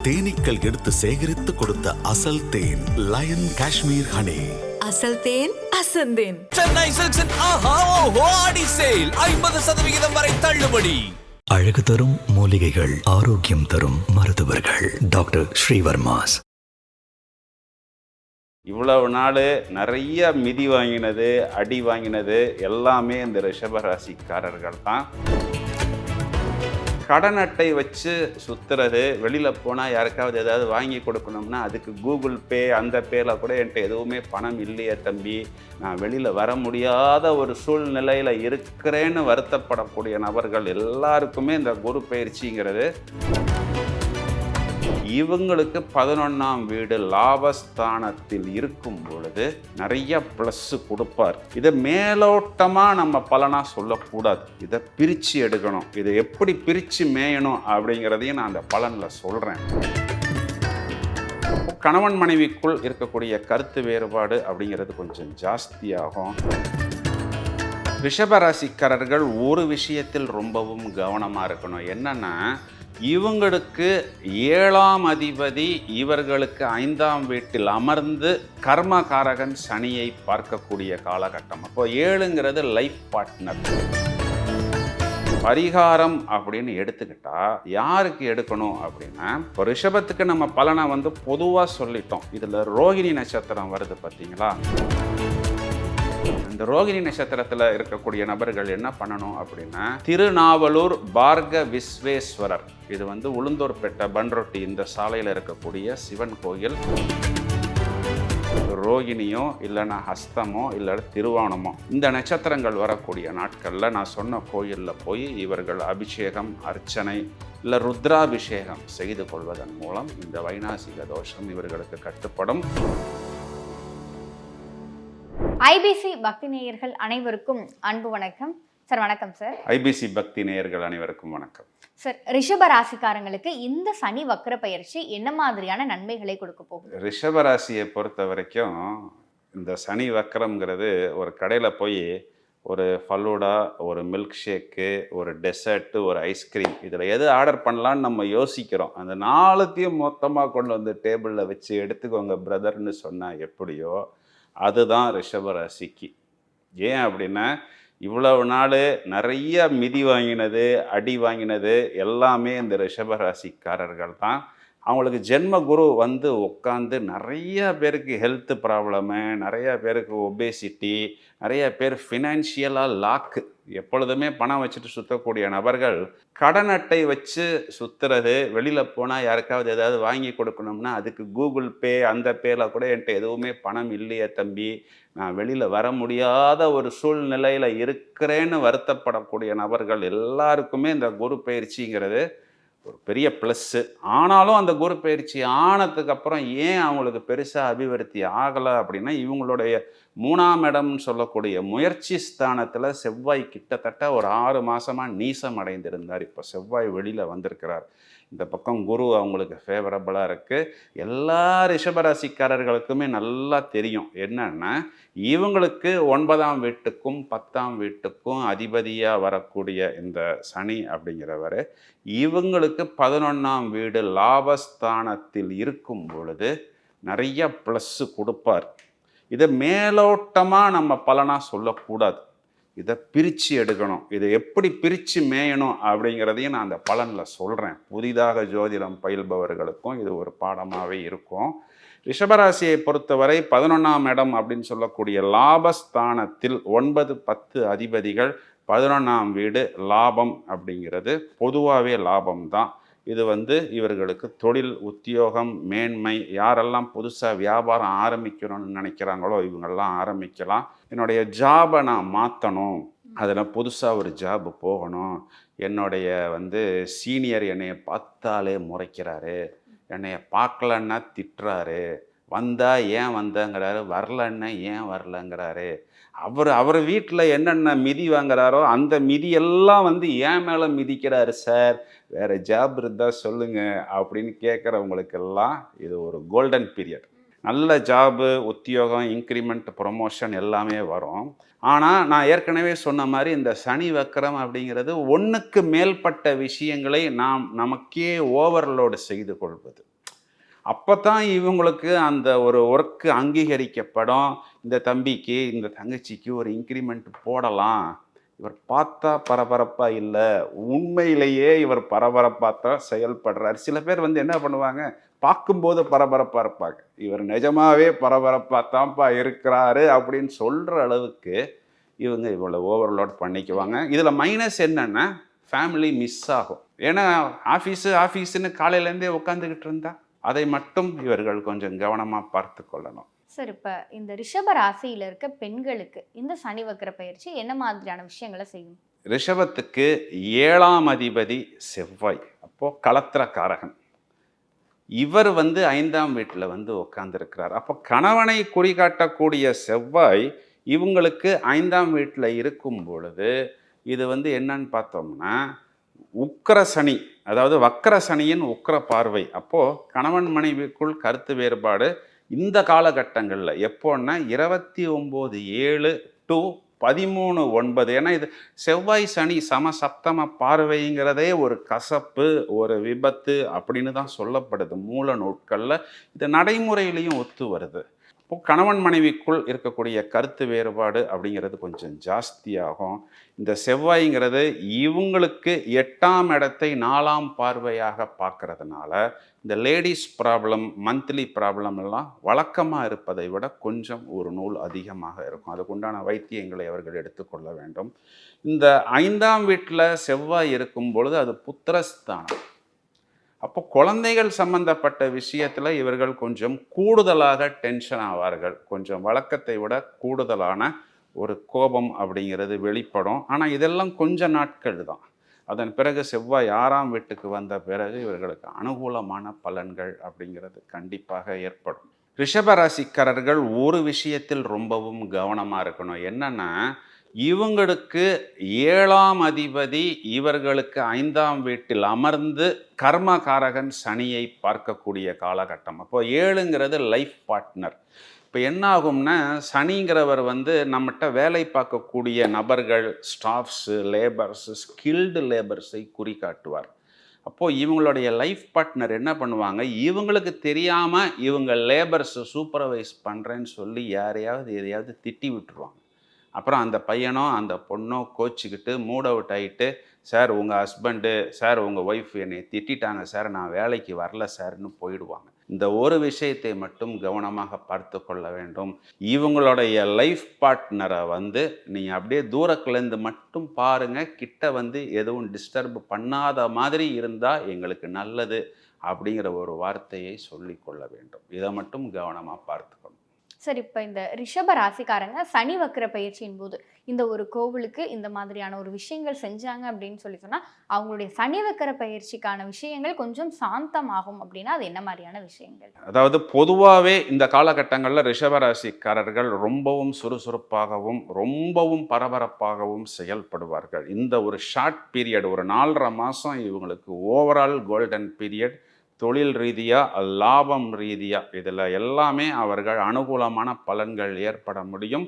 தேனீக்கள் எடுத்து சேகரித்து கொடுத்த அசல் தேன் லயன் காஷ்மீர் ஹனி. அசல் தேன் அசந்தேன் சென்னை சில்க்ஸின் ஆஹா ஓஹோ ஆடி சேல். ஐம்பது சதவிகிதம் வரை தள்ளுபடி. அழகு தரும் மூலிகைகள் ஆரோக்கியம் தரும் மருத்துவர்கள். டாக்டர் ஸ்ரீவர்மாஸ். இவ்வளவு நாள் நிறைய மிதி வாங்கினது அடி வாங்கினது எல்லாமே இந்த ரிஷபராசிக்காரர்கள் தான். கடன் அட்டை வச்சு சுற்றுறது வெளியில் போனால் யாருக்காவது ஏதாவது வாங்கி கொடுக்கணும்னா அதுக்கு கூகுள் பே அந்த பேரில் கூட என்கிட்ட எதுவுமே பணம் இல்லையே தம்பி. நான் வெளியில் வர முடியாத ஒரு சூழ்நிலையில் இருக்கிறேன்னு வருத்தப்படக்கூடிய நபர்கள் எல்லாருக்குமே இந்த குரு பயிற்சிங்கிறது. இவங்களுக்கு பதினொன்றாம் வீடு லாபஸ்தானத்தில் இருக்கும் பொழுது நிறைய ப்ளஸ் கொடுப்பார். இதை மேலோட்டமாக நம்ம பலனாக சொல்லக்கூடாது. இதை பிரித்து எடுக்கணும். இதை எப்படி பிரித்து மேயணும் அப்படிங்கிறதையும் நான் அந்த பலனில் சொல்கிறேன் கணவன் மனைவிக்குள் இருக்கக்கூடிய கருத்து வேறுபாடு அப்படிங்கிறது கொஞ்சம் ஜாஸ்தியாகும். ரிஷபராசிக்காரர்கள் ஒரு விஷயத்தில் ரொம்பவும் கவனமாக இருக்கணும். என்னென்னா இவங்களுக்கு ஏழாம் அதிபதி இவர்களுக்கு ஐந்தாம் வீட்டில் அமர்ந்து கர்மகாரகன் சனியை பார்க்கக்கூடிய காலகட்டம். அப்போ ஏழுங்கிறது லைஃப் பார்ட்னர் பரிகாரம் அப்படின்னு எடுத்துக்கிட்டா யாருக்கு எடுக்கணும் அப்படின்னா இப்போ ரிஷபத்துக்கு நம்ம பலனை வந்து பொதுவாக சொல்லிட்டோம். இதில் ரோகிணி நட்சத்திரம் வருது பார்த்தீங்களா? இந்த ரோகிணி நட்சத்திரத்தில் இருக்கக்கூடிய நபர்கள் என்ன பண்ணணும் அப்படின்னா திருநாவலூர் பார்க விஸ்வேஸ்வரர் இது வந்து உளுந்தூர்பேட்டை பன்ரொட்டி இந்த சாலையில் இருக்கக்கூடிய சிவன் கோயில். ரோகிணியோ இல்லைன்னா ஹஸ்தமோ இல்லை திருவானமோ இந்த நட்சத்திரங்கள் வரக்கூடிய நாட்களில் நான் சொன்ன கோயிலில் போய் இவர்கள் அபிஷேகம் அர்ச்சனை இல்லை ருத்ராபிஷேகம் செய்து கொள்வதன் மூலம் இந்த வைநாசிக தோஷம் இவர்களுக்கு கட்டுப்படும். ஐபிசி பக்தி நேயர்கள் அனைவருக்கும் அன்பு வணக்கம். சார் வணக்கம் சார். ஐபிசி பக்தி நேயர்கள் அனைவருக்கும் வணக்கம். சார் ரிஷப ராசிக்காரங்களுக்கு இந்த சனி வக்கர பயிற்சி என்ன மாதிரியான நன்மைகளை கொடுக்க போகுது? ரிஷபராசியை பொறுத்த வரைக்கும் இந்த சனி வக்கரம்ங்கிறது ஒரு கடையில் போய் ஒரு ஃபலூடா ஒரு மில்க் ஷேக்கு ஒரு டெசர்ட்டு ஒரு ஐஸ்கிரீம் இதில் எது ஆர்டர் பண்ணலான்னு நம்ம யோசிக்கிறோம். அந்த நாலுத்தையும் மொத்தமாக கொண்டு வந்து டேபிளில் வச்சு எடுத்துக்கோங்க பிரதர்னு சொன்னால் எப்படியோ அதுதான் ரிஷபராசிக்கு ஏன் அப்படின்னா இவ்வளவு நாள் நிறைய மிதி வாங்கினது அடி வாங்கினது எல்லாமே இந்த ரிஷபராசிக்காரர்கள் தான். அவங்களுக்கு ஜென்ம குரு வந்து உட்காந்து நிறைய பேருக்கு ஹெல்த் ப்ராப்ளமு நிறையா பேருக்கு ஒபேசிட்டி நிறைய பேர் ஃபினான்ஷியலாக லாக்கு எப்பொழுதுமே பணம் வச்சுட்டு சுற்றக்கூடிய நபர்கள் கடன் அட்டை வச்சு சுற்றுறது வெளியில் போனால் யாருக்காவது ஏதாவது வாங்கி கொடுக்கணும்னா அதுக்கு கூகுள் பே அந்த பேரில் கூட என்கிட்ட எதுவுமே பணம் இல்லையே தம்பி. நான் வெளியில் வர முடியாத ஒரு சூழ்நிலையில் இருக்கிறேன்னு வருத்தப்படக்கூடிய நபர்கள் எல்லாருக்குமே இந்த குரு பயிற்சிங்கிறது ஒரு பெரிய ப்ளஸ்ஸு ஆனாலும் அந்த குரு பயிற்சி ஆனதுக்கு அப்புறம் ஏன் அவங்களுக்கு பெருசாக அபிவிருத்தி ஆகலை அப்படின்னா இவங்களுடைய மூணாம் இடம்னு சொல்லக்கூடிய முயற்சி ஸ்தானத்தில் செவ்வாய் கிட்டத்தட்ட ஒரு ஆறு மாதமாக நீசம் அடைந்திருந்தார். இப்போ செவ்வாய் வெளியில் வந்திருக்கிறார். இந்த பக்கம் குரு அவங்களுக்கு ஃபேவரபுளாக இருக்குது எல்லா ரிஷபராசிக்காரர்களுக்குமே நல்லா தெரியும். என்னன்னா இவங்களுக்கு ஒன்பதாம் வீட்டுக்கும் பத்தாம் வீட்டுக்கும் அதிபதியாக வரக்கூடிய இந்த சனி அப்படிங்கிறவர் இவங்களுக்கு பதினொன்றாம் வீடு லாபஸ்தானத்தில் இருக்கும் பொழுது நிறைய ப்ளஸ்ஸு கொடுப்பார். இதை மேலோட்டமாக நம்ம பலனாக சொல்லக்கூடாது. இதை பிரித்து எடுக்கணும். இதை எப்படி பிரித்து மேயணும் அப்படிங்கிறதையும் நான் அந்த பலனில் சொல்கிறேன் புதிதாக ஜோதிடம் பயில்பவர்களுக்கும் இது ஒரு பாடமாகவே இருக்கும். ரிஷபராசியை பொறுத்தவரை பதினொன்றாம் இடம் அப்படின்னு சொல்லக்கூடிய லாபஸ்தானத்தில் ஒன்பது பத்து அதிபதிகள் பதினொன்றாம் வீடு லாபம் அப்படிங்கிறது பொதுவாகவே லாபம் தான் இது வந்து இவர்களுக்கு தொழில் உத்தியோகம் மேன்மை யாரெல்லாம் புதுசாக வியாபாரம் ஆரம்பிக்கணும்னு நினைக்கிறாங்களோ இவங்கெல்லாம் ஆரம்பிக்கலாம். என்னுடைய ஜாபை நான் மாற்றணும் அதில் புதுசாக ஒரு ஜாப் போகணும். என்னுடைய வந்து சீனியர் என்னையை பார்த்தாலே முறைக்கிறாரு. என்னையை பார்க்கலன்னா திட்டுறாரு. வந்தா ஏன் வந்தங்கிறாரு. வரலன்னா ஏன் வரலங்கிறாரு. அவர் அவர் வீட்டில் என்னென்ன மிதி வாங்குறாரோ அந்த மிதி எல்லாம் வந்து ஏன் மேலே மிதிக்கிறாரு சார்? வேறு ஜாப் இருந்தால் சொல்லுங்கள் அப்படின்னு கேட்குறவங்களுக்கெல்லாம் இது ஒரு கோல்டன் பீரியட் நல்ல ஜாபு உத்தியோகம் இன்க்ரிமெண்ட் ப்ரொமோஷன் எல்லாமே வரும். ஆனால் நான் ஏற்கனவே சொன்ன மாதிரி இந்த சனி வக்கரம் அப்படிங்கிறது ஒன்றுக்கு மேற்பட்ட விஷயங்களை நாம் நமக்கே ஓவர்லோடு செய்து கொள்வது. அப்போ தான் இவங்களுக்கு அந்த ஒரு ஒர்க்கு அங்கீகரிக்கப்படும். இந்த தம்பிக்கு இந்த தங்கச்சிக்கு ஒரு இன்க்ரிமெண்ட் போடலாம். இவர் பார்த்தா பரபரப்பாக இல்லை. உண்மையிலேயே இவர் பரபரப்பாக தான் செயல்படுறார். சில பேர் வந்து என்ன பண்ணுவாங்க? பார்க்கும்போது பரபரப்பாக இருப்பாங்க. இவர் நிஜமாகவே பரபரப்பாக தான்ப்பா இருக்கிறாரு அப்படின்னு சொல்கிற அளவுக்கு இவங்க இவ்வளோ ஓவர்லோட் பண்ணிக்குவாங்க. இதில் மைனஸ் என்னென்னா ஃபேமிலி மிஸ் ஆகும். ஏன்னா ஆஃபீஸு ஆஃபீஸுன்னு காலையிலேருந்தே உட்காந்துக்கிட்டு இருந்தா அதை மட்டும் இவர்கள் கொஞ்சம் கவனமாக பார்த்து கொள்ளணும். சார் இப்போ இந்த ரிஷப ராசியில இருக்க பெண்களுக்கு இந்த சனி வக்கர பயிற்சி என்ன மாதிரியான விஷயங்களை செய்யும்? ரிஷபத்துக்கு ஏழாம் அதிபதி செவ்வாய். அப்போ களத்திரக்காரகன். இவர் வந்து ஐந்தாம் வீட்டில் வந்து உட்கார்ந்திருக்கிறார் அப்போ கணவனை குறிகாட்டக்கூடிய செவ்வாய் இவங்களுக்கு ஐந்தாம் வீட்டில் இருக்கும் பொழுது இது வந்து என்னன்னு பார்த்தோம்னா உக்கிர சனி அதாவது வக்கர சனியின் உக்கர பார்வை. அப்போது கணவன் மனைவிக்குள் கருத்து வேறுபாடு இந்த காலகட்டங்களில். எப்போன்னா இருபத்தி ஒம்பது ஏழு டு பதிமூணு ஒன்பது. ஏன்னா இது செவ்வாய் சனி சம சப்தம பார்வைங்கிறதே ஒரு கசப்பு ஒரு விபத்து அப்படின்னு தான் சொல்லப்படுது. மூல நூட்களில் இது நடைமுறையிலையும் ஒத்து வருது. இப்போ கணவன் மனைவிக்குள் இருக்கக்கூடிய கருத்து வேறுபாடு அப்படிங்கிறது கொஞ்சம் ஜாஸ்தியாகும். இந்த செவ்வாய்ங்கிறது இவங்களுக்கு எட்டாம் இடத்தை நாலாம் பார்வையாக பார்க்கறதுனால இந்த லேடிஸ் ப்ராப்ளம் மந்த்லி ப்ராப்ளம் எல்லாம் வழக்கமாக இருப்பதை விட கொஞ்சம் ஒரு நூல் அதிகமாக இருக்கும். அதுக்குண்டான வைத்தியங்களை அவர்கள் எடுத்துக்கொள்ள வேண்டும். இந்த ஐந்தாம் வீட்டில் செவ்வாய் இருக்கும் பொழுது அது புத்திரஸ்தானம். அப்போ குழந்தைகள் சம்பந்தப்பட்ட விஷயத்தில் இவர்கள் கொஞ்சம் கூடுதலாக டென்ஷன் ஆவார்கள். கொஞ்சம் வழக்கத்தை விட கூடுதலான ஒரு கோபம் அப்படிங்கிறது வெளிப்படும். ஆனால் இதெல்லாம் கொஞ்ச நாட்கள் தான். அதன் பிறகு செவ்வாய் ஆறாம் வீட்டுக்கு வந்த பிறகு இவர்களுக்கு அனுகூலமான பலன்கள் அப்படிங்கிறது கண்டிப்பாக ஏற்படும். ரிஷபராசிக்காரர்கள் ஒரு விஷயத்தில் ரொம்பவும் கவனமாக இருக்கணும். என்னென்னா இவங்களுக்கு ஏழாம் அதிபதி இவர்களுக்கு ஐந்தாம் வீட்டில் அமர்ந்து கர்மகாரகன் சனியை பார்க்கக்கூடிய காலகட்டம். அப்போ ஏழுங்கிறது லைஃப் பார்ட்னர் இப்போ என்ன ஆகும்னா சனிங்கிறவர் வந்து நம்மகிட்ட வேலை பார்க்கக்கூடிய நபர்கள் ஸ்டாஃப்ஸு லேபர்ஸு ஸ்கில்டு லேபர்ஸை குறிக்காட்டுவார் அப்போது இவங்களுடைய லைஃப் பார்ட்னர் என்ன பண்ணுவாங்க? இவங்களுக்கு தெரியாமல் இவங்க லேபர்ஸை சூப்பர்வைஸ் பண்ணுறேன்னு சொல்லி யாரையாவது எதையாவது திட்டி விட்டுருவாங்க. அப்புறம் அந்த பையனோ அந்த பொண்ணோ கோச்சிக்கிட்டு மூட் அவுட் ஆகிட்டு சார் உங்கள் ஹஸ்பண்டு சார் உங்கள் ஒய்ஃப் என்னை திட்டிட்டாங்க சார் நான் வேலைக்கு வரல சார்னு போயிடுவாங்க. இந்த ஒரு விஷயத்தை மட்டும் கவனமாக பார்த்து கொள்ள வேண்டும். இவங்களுடைய லைஃப் பார்ட்னரை வந்து நீங்கள் அப்படியே தூரத்துலேருந்து மட்டும் பாருங்கள் கிட்ட வந்து எதுவும் டிஸ்டர்ப் பண்ணாத மாதிரி இருந்தால் எங்களுக்கு நல்லது அப்படிங்கிற ஒரு வார்த்தையை சொல்லிக்கொள்ள வேண்டும். இதை மட்டும் கவனமாக பார்த்துக்கணும் சார் இப்போ இந்த ரிஷப ராசிக்காரங்க சனி வக்கர பயிற்சியின் போது இந்த ஒரு கோவிலுக்கு இந்த மாதிரியான ஒரு விஷயங்கள் செஞ்சாங்க அப்படின்னு சொல்லி சொன்னால் அவங்களுடைய சனி வக்கர பயிற்சிக்கான விஷயங்கள் கொஞ்சம் சாந்தமாகும் அப்படின்னா அது என்ன மாதிரியான விஷயங்கள்? அதாவது பொதுவாகவே இந்த காலகட்டங்களில் ரிஷபராசிக்காரர்கள் ரொம்பவும் சுறுசுறுப்பாகவும் ரொம்பவும் பரபரப்பாகவும் செயல்படுவார்கள். இந்த ஒரு ஷார்ட் பீரியட் ஒரு நாலரை மாதம் இவங்களுக்கு ஓவரால் கோல்டன் பீரியட் தொழில் ரீதியாக லாபம் ரீதியாக இதில் எல்லாமே அவர்கள் அனுகூலமான பலன்கள் ஏற்பட முடியும்.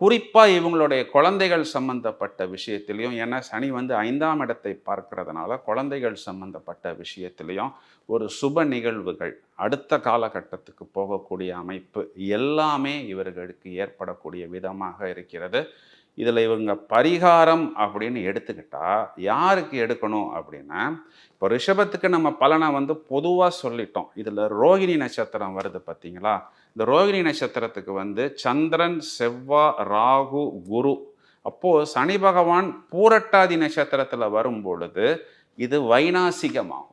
குறிப்பாக இவங்களுடைய குழந்தைகள் சம்பந்தப்பட்ட விஷயத்திலையும் ஏன்னா சனி வந்து ஐந்தாம் இடத்தை பார்க்கறதுனால குழந்தைகள் சம்பந்தப்பட்ட விஷயத்திலையும் ஒரு சுப நிகழ்வுகள் அடுத்த காலகட்டத்துக்கு போகக்கூடிய அமைப்பு எல்லாமே இவர்களுக்கு ஏற்படக்கூடிய விதமாக இருக்கிறது. இதில் இவங்க பரிகாரம் அப்படின்னு எடுத்துக்கிட்டா யாருக்கு எடுக்கணும் அப்படின்னா இப்போ ரிஷபத்துக்கு நம்ம பலனை வந்து பொதுவாக சொல்லிட்டோம். இதில் ரோகிணி நட்சத்திரம் வருது பார்த்தீங்களா? இந்த ரோகிணி நட்சத்திரத்துக்கு வந்து சந்திரன் செவ்வா ராகு குரு. அப்போது சனி பகவான் பூரட்டாதி நட்சத்திரத்தில் வரும் பொழுது இது வைநாசிகமாகும்.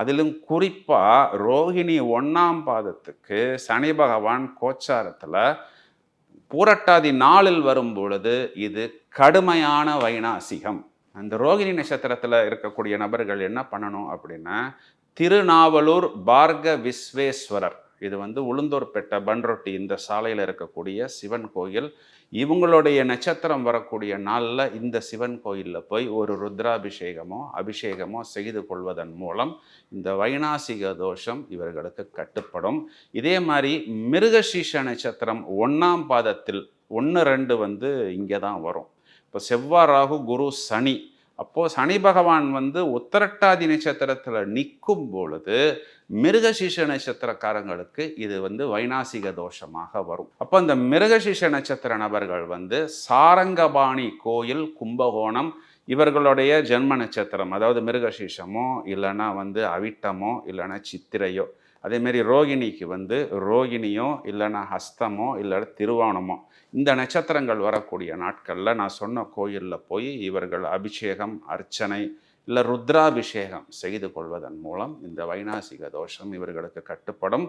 அதிலும் குறிப்பாக ரோகிணி ஒன்றாம் பாதத்துக்கு சனி பகவான் கோச்சாரத்தில் பூரட்டாதி நாளில் வரும் பொழுது இது கடுமையான வைணாசிகம். அந்த ரோகிணி நட்சத்திரத்தில் இருக்கக்கூடிய நபர்கள் என்ன பண்ணணும் அப்படின்னா திருநாவலூர் பார்க விஸ்வேஸ்வரர் இது வந்து உளுந்தூர்பேட்டை பன்ரொட்டி இந்த சாலையில் இருக்கக்கூடிய சிவன் கோயில். இவங்களுடைய நட்சத்திரம் வரக்கூடிய நாளில் இந்த சிவன் கோயிலில் போய் ஒரு ருத்ராபிஷேகமோ அபிஷேகமோ செய்து கொள்வதன் மூலம் இந்த வைநாசிக தோஷம் இவர்களுக்கு கட்டுப்படும். இதே மாதிரி மிருகசீஷ நட்சத்திரம் ஒன்றாம் பாதத்தில் ஒன்று ரெண்டு வந்து இங்கே தான் வரும். இப்போ செவ்வாய் ராகு குரு சனி அப்போது சனி பகவான் வந்து உத்தரட்டாதி நட்சத்திரத்தில் நிற்கும் பொழுது மிருகசீஷ நட்சத்திரக்காரங்களுக்கு இது வந்து வைநாசிக தோஷமாக வரும். அப்போ இந்த மிருகசீஷ நட்சத்திர நபர்கள் வந்து சாரங்கபாணி கோயில் கும்பகோணம் இவர்களுடைய ஜென்ம நட்சத்திரம். அதாவது மிருகசீஷமோ இல்லைன்னா வந்து அவிட்டமோ இல்லைன்னா சித்திரையோ. அதேமாரி ரோகிணிக்கு வந்து ரோகிணியோ இல்லைன்னா ஹஸ்தமோ இல்லைன்னா திருவோணமோ. இந்த நட்சத்திரங்கள் வரக்கூடிய நாட்களில் நான் சொன்ன கோயிலில் போய் இவர்கள் அபிஷேகம் அர்ச்சனை இல்லை ருத்ராபிஷேகம் செய்து கொள்வதன் மூலம் இந்த வைநாசிக தோஷம் இவர்களுக்கு கட்டுப்படும்.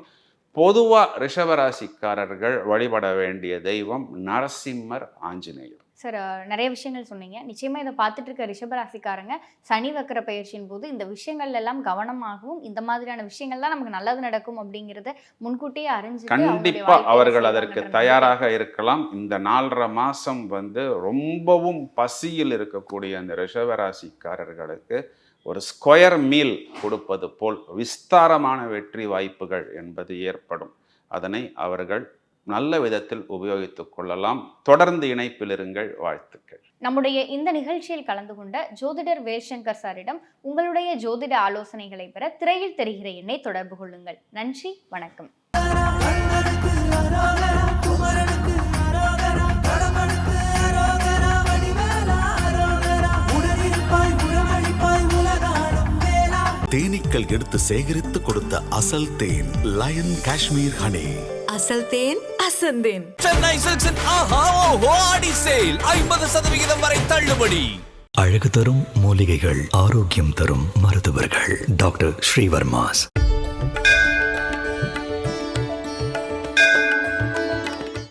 பொதுவாக ரிஷபராசிக்காரர்கள் வழிபட வேண்டிய தெய்வம் நரசிம்மர் ஆஞ்சநேயர். சார் நிறைய விஷயங்கள் சொன்னீங்க. நிச்சயமா இதை பார்த்துட்டு இருக்க ரிஷபராசிக்காரங்க சனி வக்கர பயிற்சியின் போது இந்த விஷயங்கள்ல எல்லாம் கவனமாகவும் இந்த மாதிரியான விஷயங்கள் தான் நமக்கு நல்லது நடக்கும் அப்படிங்கறத முன்கூட்டியே அறிஞ்சு கண்டிப்பா அவர்கள் அதற்கு தயாராக இருக்கலாம். இந்த நாலரை மாசம் வந்து ரொம்பவும் பசியில் இருக்கக்கூடிய அந்த ரிஷபராசிக்காரர்களுக்கு ஒரு ஸ்கொயர் மீல் கொடுப்பது போல் விஸ்தாரமான வெற்றி வாய்ப்புகள் என்பது ஏற்படும். அதனை அவர்கள் நல்ல விதத்தில் உபயோகித்துக் கொள்ளலாம். தொடர்ந்து இணைப்பில் இருங்கள். வாழ்த்துக்கள். நம்முடைய இந்த நிகழ்ச்சியில் கலந்து கொண்ட ஜோதிடர் வேல்சங்கர் சாரிடம் உங்களுடைய ஜோதிட ஆலோசனைகளை பெற திரையில் தெரிகிற எண்ணை தொடர்பு கொள்ளுங்கள். நன்றி. வணக்கம். தேனீக்கள் எடுத்து சேகரித்து கொடுத்த அசல் தேன் லயன் காஷ்மீர் ஹனி அசல் தேன் அசந்தேன் சென்னை சில்க்ஸின் ஆஹா ஓஹோ ஆடி சேல். ஐம்பது சதவிகிதம் வரை தள்ளுபடி. அழகு தரும் மூலிகைகள் ஆரோக்கியம் தரும் மருத்துவர்கள். டாக்டர் ஸ்ரீவர்மாஸ்.